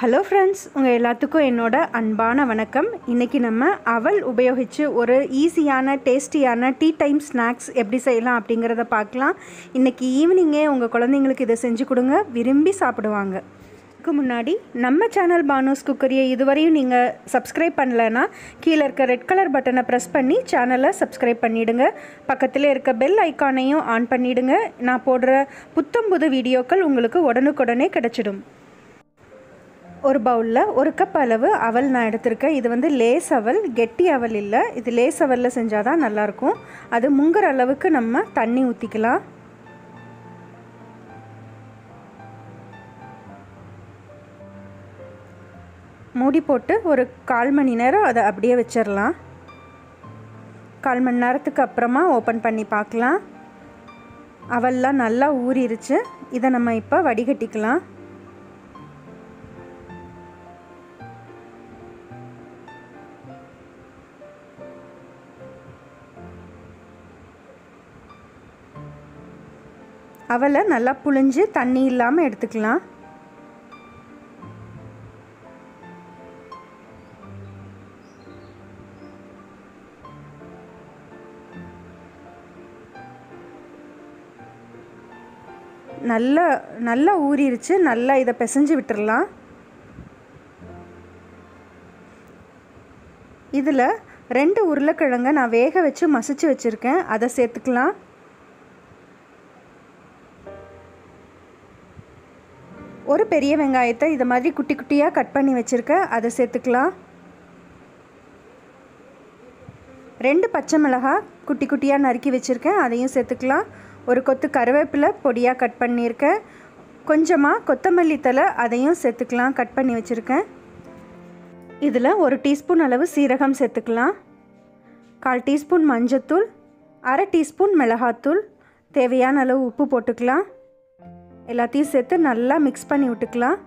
Hello friends உங்கள் எல்லாத்துக்கும் என்னோட அன்பான வணக்கம். இன்றைக்கி நம்ம அவல் உபயோகித்து ஒரு ஈஸியான டேஸ்டியான டீ டைம் ஸ்நாக்ஸ் எப்படி செய்யலாம் அப்படிங்கிறத பார்க்கலாம். இன்றைக்கி ஈவினிங்கே உங்கள் குழந்தைங்களுக்கு இதை செஞ்சு கொடுங்க. விரும்பி சாப்பிடுவாங்க. இதுக்கு முன்னாடி நம்ம சேனல் பானோஸ் குக்கரியை இதுவரையும் நீங்கள் சப்ஸ்கிரைப் பண்ணலைன்னா கீழே இருக்க ரெட் கலர் பட்டனை ப்ரெஸ் பண்ணி சேனலை சப்ஸ்கிரைப் பண்ணிவிடுங்க பக்கத்தில் இருக்க பெல் ஐக்கானையும் ஆன் பண்ணிவிடுங்க நான் போடுற புத்தம் புது வீடியோக்கள் உங்களுக்கு உடனுக்குடனே கிடச்சிடும். ஒரு பவுலில் ஒரு கப் அளவு அவல் நான் எடுத்திருக்கேன். இது வந்து லேஸ் அவல் கெட்டி அவல் இல்லை. இது லேஸ் அவலில் செஞ்சால் தான் நல்லாயிருக்கும் அது முங்குற அளவுக்கு நம்ம தண்ணி ஊற்றிக்கலாம் மூடி போட்டு ஒரு கால் மணி நேரம் அதை அப்படியே வச்சிடலாம். கால் மணி நேரத்துக்கு அப்புறமா ஓப்பன் பண்ணி பார்க்கலாம். அவல்லாம் நல்லா ஊறிடுச்சு இதை நம்ம இப்போ வடிகட்டிக்கலாம். அவலை நல்லா புழிஞ்சு தண்ணி இல்லாமல் எடுத்துக்கலாம். நல்லா நல்லா ஊறிடுச்சு நல்லா இதை பிசைஞ்சு விட்டுடலாம் இதில் ரெண்டு உருளைக்கிழங்க நான் வேக வச்சு மசிச்சு வச்சுருக்கேன். அதை சேர்த்துக்கலாம். ஒரு பெரிய வெங்காயத்தை இதை மாதிரி குட்டி குட்டியாக கட் பண்ணி வச்சுருக்கேன் அதை சேர்த்துக்கலாம். ரெண்டு பச்சை மிளகாய் குட்டி குட்டியாக நறுக்கி வச்சுருக்கேன் அதையும் சேர்த்துக்கலாம். ஒரு கொத்து கருவேப்பிலை பொடியாக கட் பண்ணியிருக்கேன் கொஞ்சமாக கொத்தமல்லி தலை அதையும் சேர்த்துக்கலாம் கட் பண்ணி வச்சுருக்கேன். இதில் ஒரு டீஸ்பூன் அளவு சீரகம் சேர்த்துக்கலாம். கால் டீஸ்பூன் மஞ்சத்தூள் அரை டீஸ்பூன் மிளகாத்தூள் தேவையான அளவு உப்பு போட்டுக்கலாம். எல்லாத்தையும் சேர்த்து நல்லா மிக்ஸ் பண்ணி விட்டுக்கலாம்.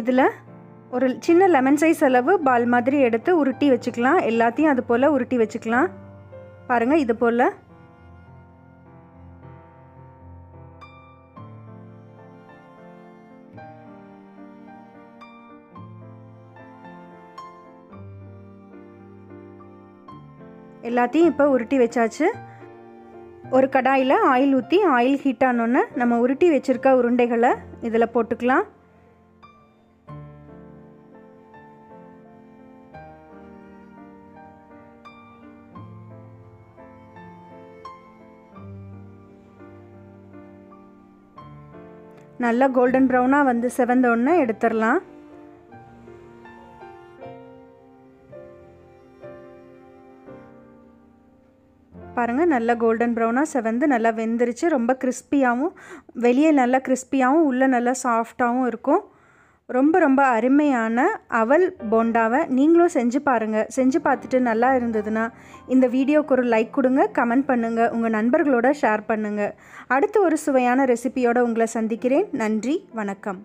இதில் ஒரு சின்ன லெமன் சைஸ் அளவு பால் மாதிரி எடுத்து உருட்டி வச்சுக்கலாம். எல்லாத்தையும் அது போல் உருட்டி வச்சுக்கலாம். பாருங்கள் இது போல் எல்லாத்தையும் இப்போ உருட்டி வச்சாச்சு. ஒரு கடாயில் ஆயில் ஊற்றி ஆயில் ஹீட் ஆனோன்னே நம்ம உருட்டி வச்சுருக்க உருண்டைகளை இதில் போட்டுக்கலாம். நல்லா கோல்டன் ப்ரௌனாக வந்து செவந்தோடனே எடுத்துடலாம். பாருங்கள் நல்லா கோல்டன் ப்ரௌனாக செவந்து நல்லா வெந்துருச்சு. ரொம்ப கிறிஸ்பியாகவும் வெளியே நல்லா கிறிஸ்பியாகவும் உள்ளே நல்லா சாஃப்டாகவும் இருக்கும். ரொம்ப ரொம்ப அருமையான அவல் போண்டாவை நீங்களும் செஞ்சு பாருங்கள் செஞ்சு பார்த்துட்டு நல்லா இருந்ததுன்னா இந்த வீடியோக்கு ஒரு லைக் கொடுங்க கமெண்ட் பண்ணுங்கள் உங்கள் நண்பர்களோட ஷேர் பண்ணுங்கள் அடுத்து ஒரு சுவையான ரெசிபியோடு உங்களை சந்திக்கிறேன். நன்றி வணக்கம்.